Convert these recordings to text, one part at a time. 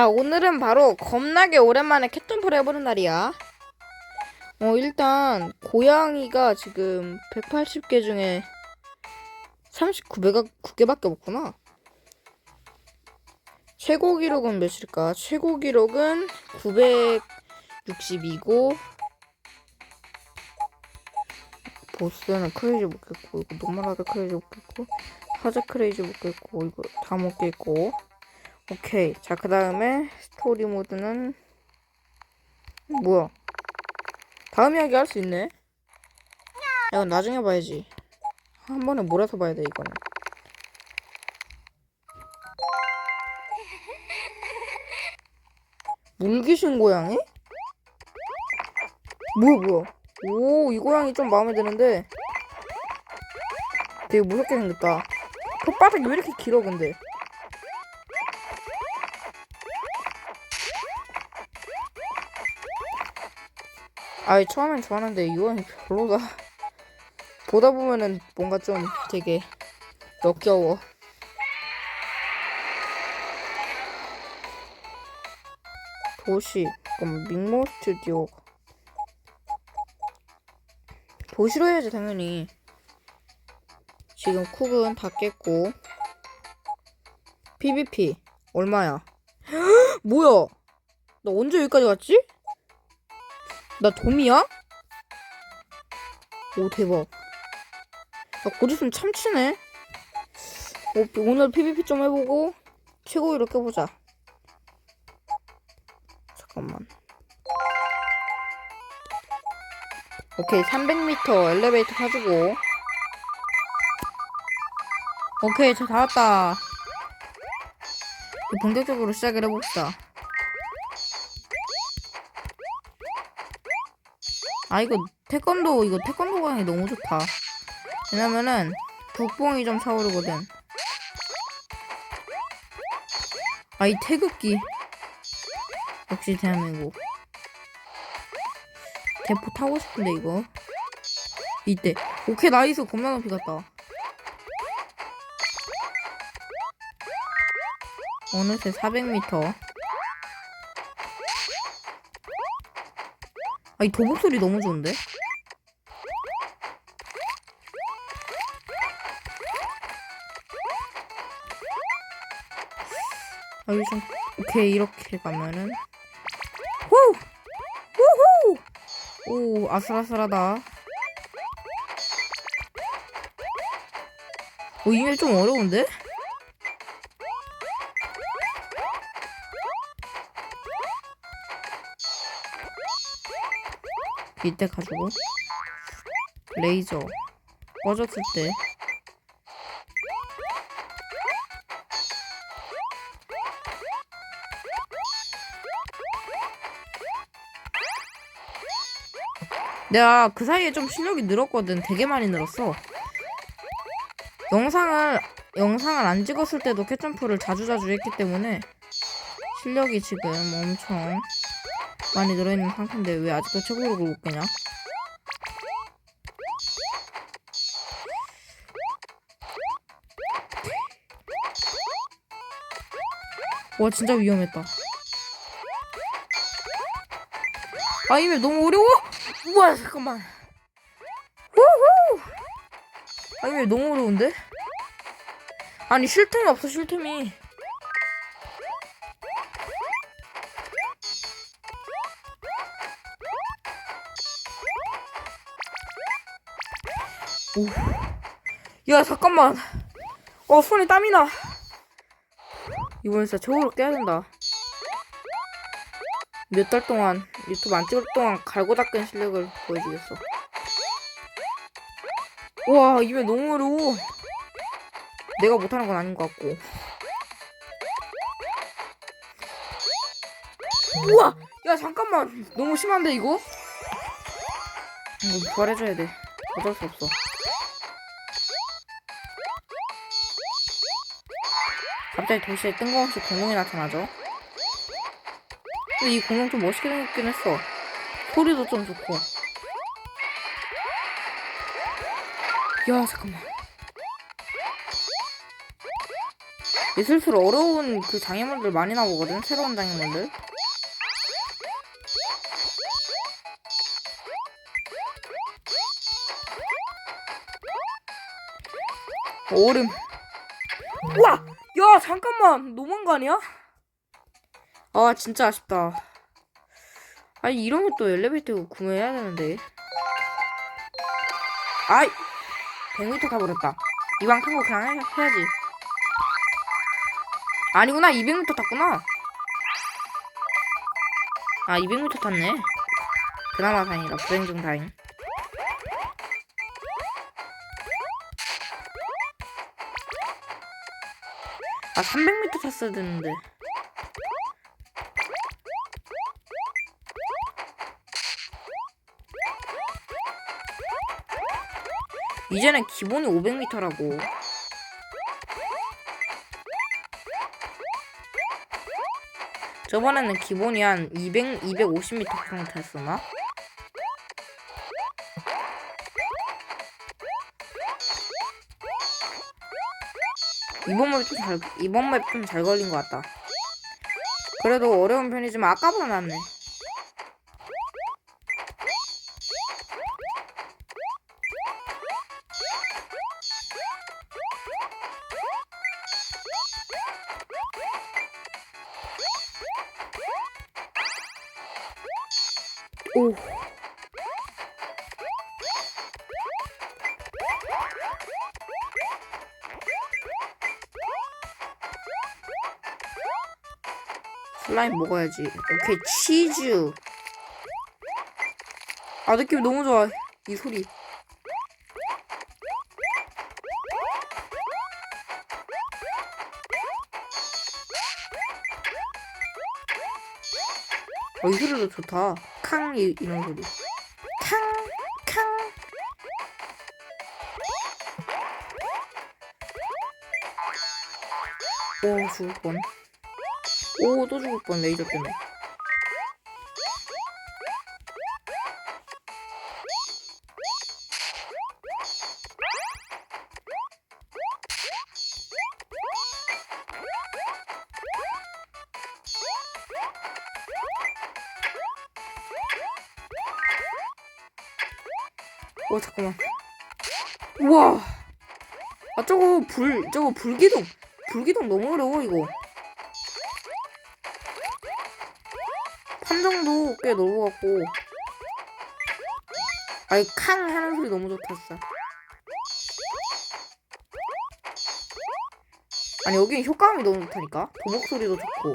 아, 오늘은 바로 겁나게 오랜만에 캣점프를 해보는 날이야. 어, 일단, 고양이가 지금 180개 중에 39개가 9개밖에 없구나. 최고 기록은 몇일까? 최고 기록은 962고, 보스는 크레이지 못겠고, 이거 노멀하게 크레이지 못겠고, 하드 크레이지 못겠고, 이거 다 못겠고, 오케이. 자, 그 다음에 스토리 모드는 뭐야? 다음 이야기 할 수 있네. 야, 이건 나중에 봐야지. 한 번에 몰아서 봐야 돼, 이거는. 물귀신 고양이? 뭐야, 뭐야. 오, 이 고양이 좀 마음에 드는데. 되게 무섭게 생겼다. 그 바닥이 왜 이렇게 길어, 근데? 아이 처음엔 좋았는데 이건 별로다. 보다 보면은 뭔가 좀 되게 역겨워. 도시, 그럼 밍모 스튜디오. 도시로 해야지 당연히. 지금 쿡은 다 깼고. PVP 얼마야? 뭐야? 나 언제 여기까지 갔지? 나 돔이야? 오 대박. 나곧 있으면 참치네. 오, 오늘 PVP 좀 해보고 최고 이렇게 보자. 잠깐만. 오케이 300m 엘리베이터 타주고. 오케이 저 다 왔다. 본격적으로 시작을 해봅시다 아 이거 태권도 이거 태권도 강이 너무 좋다. 왜냐면은 북봉이 좀 차오르거든. 아 이 태극기 역시 대한민국. 대포 타고 싶은데 이거 이때 오케이 나이스 겁나 높이 갔다. 어느새 400m. 아, 이 도복 소리 너무 좋은데? 아, 좀, 오케이, 이렇게 가면은. 후! 후후! 오, 아슬아슬하다. 오, 이메일 좀 어려운데? 이때 가지고. 레이저. 꺼졌을 때. 내가 그 사이에 좀 실력이 늘었거든. 되게 많이 늘었어. 영상을 영상을 안 찍었을 때도 캣점프를 자주자주 했기 때문에 실력이 지금 엄청 많이 늘어있는 상태인데 왜 아직도 최고로 못 깨냐? 와 진짜 위험했다. 아 이메 너무 어려워. 우와 잠깐만. 후후. 아 이메 너무 어려운데? 아니 쉴 틈이 없어 쉴 틈이. 오. 야 잠깐만. 어 손에 땀이 나. 이번엔 진짜 최고로 깨야 된다. 몇 달 동안 유튜브 안 찍을 동안 갈고 닦은 실력을 보여주겠어. 우와 이게 너무 어려워. 내가 못하는 건 아닌 것 같고. 우와 야 잠깐만 너무 심한데 이거? 이거 부활해줘야 돼. 어쩔 수 없어. 갑자기 도시에 뜬금없이 공룡이 나타나죠. 근데 이 공룡 좀 멋있게 생겼긴 했어. 소리도 좀 좋고. 야, 잠깐만. 이제 슬슬 어려운 그 장애물들 많이 나오거든 새로운 장애물들 얼음 우와 야 잠깐만. 너무한 거 아니야? 아 진짜 아쉽다. 아니 이러면 또 엘리베이터 구매해야 되는데. 아이 100m 타버렸다. 이왕 탄거 그냥 해, 해야지. 아니구나 200m 탔구나. 아 200m 탔네. 그나마 다행이다. 불행 중 다행 아 300m 탔어야 되는데 이제는 기본이 500m라고 저번에는 기본이 한 200, 250m 정도 됐었나? 이번 맵 좀 잘, 이번 맵 좀 잘 걸린 것 같다. 그래도 어려운 편이지만 아까보다 낫네. 슬라임 먹어야지. 오케이, 치즈. 아, 느낌 너무 좋아. 이 소리. 어, 이 소리도 좋다. 캉, 이, 이런 소리. 캉, 캉. 오, 죽을 뻔. 오, 또 죽을 뻔, 레이저 때문에. 오, 잠깐만. 우와. 아, 저거 불, 저거 불기둥. 불기둥 너무 어려워, 이거. 판정도 꽤 넓어갖고. 아니 캉 하는 소리 너무 진짜. 아니 여기는 효과음이 너무 좋다니까? 도복 소리도 좋고.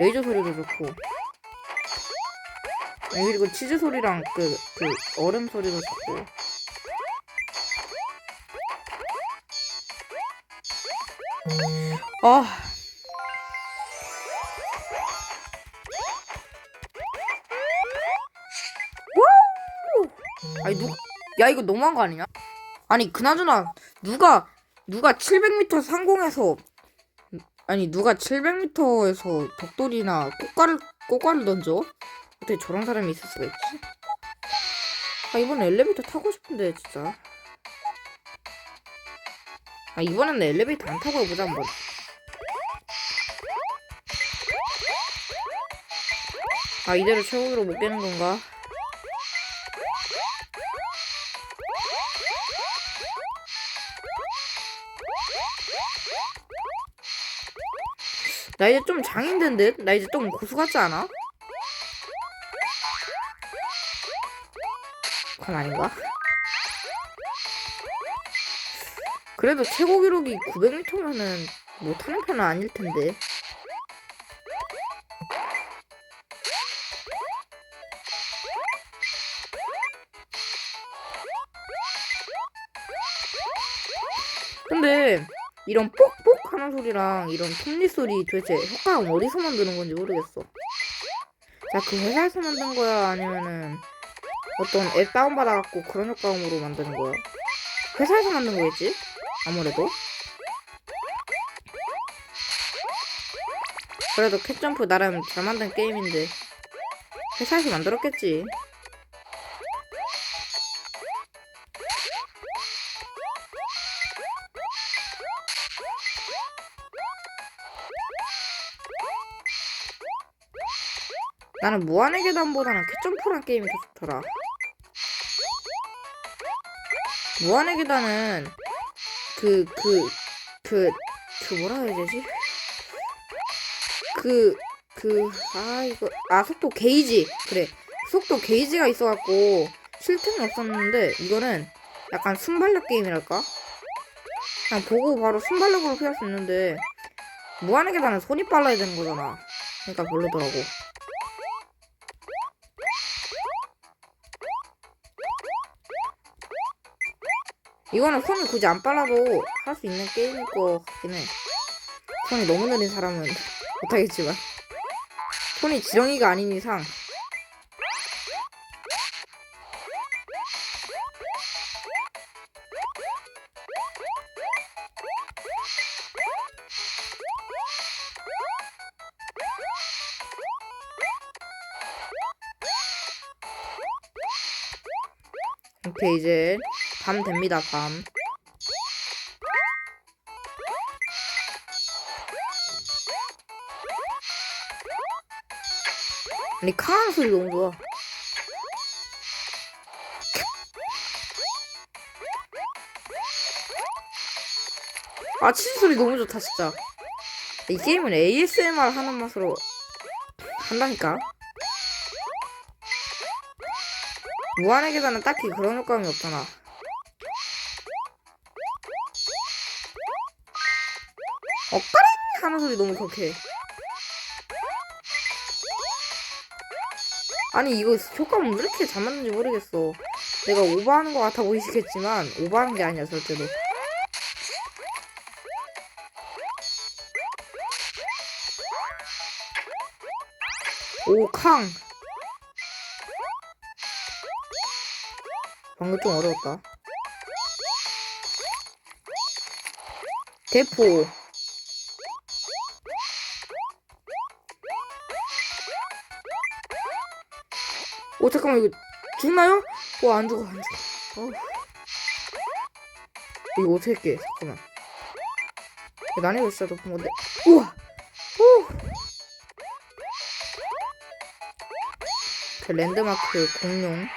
레이저 소리도 좋고. 아니, 그리고 치즈 소리랑 그, 그 얼음 소리도 좋고. 아 아니 누가 야 이거 너무한 거 아니냐? 아니 그나저나 누가 누가 700m 상공에서 아니 누가 700m에서 벽돌이나 꽃가루 꽃가루 던져? 어떻게 저런 사람이 있을 수가 있지? 아 이번 엘리베이터 타고 싶은데 진짜. 아 이번에는 엘리베이터 안 타고 해보자 한번. 아 이대로 최고로 못 깨는 건가? 나 이제 좀 장인 된 듯? 나 이제 좀 고수 같지 않아? 그건 아닌가? 그래도 최고 기록이 900m면은 못하는 편은 아닐 텐데. 근데 이런 뽁뽁 하는 소리랑 이런 톱니 소리 도대체 효과음 어디서 만드는 건지 모르겠어. 자, 그 회사에서 만든 거야? 아니면은 어떤 앱 다운받아갖고 그런 효과음으로 만드는 거야? 회사에서 만든 거겠지? 아무래도. 그래도 캣점프 나름 잘 만든 게임인데 회사에서 만들었겠지. 나는 무한의 계단보다는 캣점프란 게임이 더 좋더라. 무한의 계단은 그 그 그 그 뭐라 해야 되지? 그 그 아 이거 아 속도 게이지 그래 속도 게이지가 있어갖고 실템이 없었는데 이거는 약간 순발력 게임이랄까? 그냥 보고 바로 순발력으로 피할 수 있는데 무한의 계단은 손이 빨라야 되는 거잖아. 그러니까 별로더라고. 이거는 손이 굳이 안 빨라도 할 수 있는 게임일 것 같긴 해. 손이 너무 느린 사람은 못하겠지만. 손이 지렁이가 아닌 이상. 오케이, 이제 밤 됩니다, 밤. 아니, 카한 소리 너무 좋아. 아, 치즈 소리 너무 좋다, 진짜. 이 게임은 ASMR 하는 맛으로 한다니까. 무한의 계단은 딱히 그런 효과음이 없잖아. 엇가링 하는 소리 너무 격해. 아니 이거 효과음 왜 이렇게 잘 맞는지 모르겠어. 내가 오버하는 것 같아 보이시겠지만 오버하는 게 아니야 절대로. 오 캉. 방금 좀 어려웠다. 대포. 오 잠깐만 이거 죽나요? 와 안 죽어 안 죽어. 어우. 이거 어떻게 할게? 잠깐만. 난이도 진짜 높은 건데. 우와. 오. 그 랜드마크 공룡.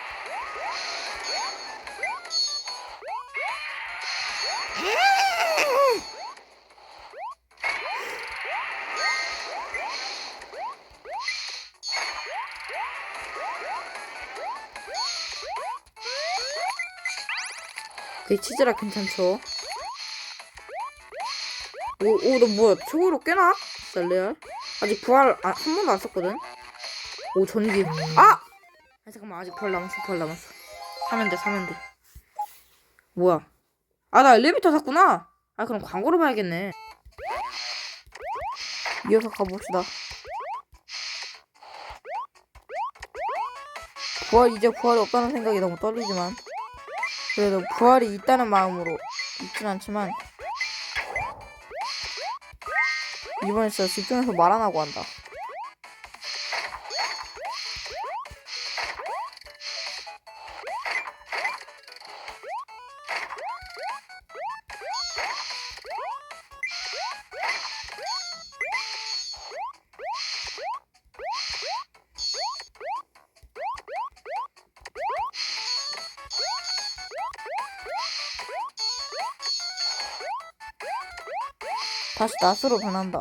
그 치즈라 괜찮죠? 오, 오, 너 뭐야? 최고로 깨나? 진짜 레알? 아직 부활 아, 한 번도 안 썼거든? 오, 전기. 아! 아, 잠깐만. 아직 부활 남았어, 부활 남았어. 사면 돼, 사면 돼. 뭐야? 아, 나 엘리베이터 샀구나! 아, 그럼 광고로 봐야겠네. 이어서 가봅시다. 부활, 이제 부활이 없다는 생각이 너무 떨리지만. 그래도 부활이 있다는 마음으로 있진 않지만 이번에 진짜 집중해서 말 안 하고 한다. 다시 낫으로 변한다.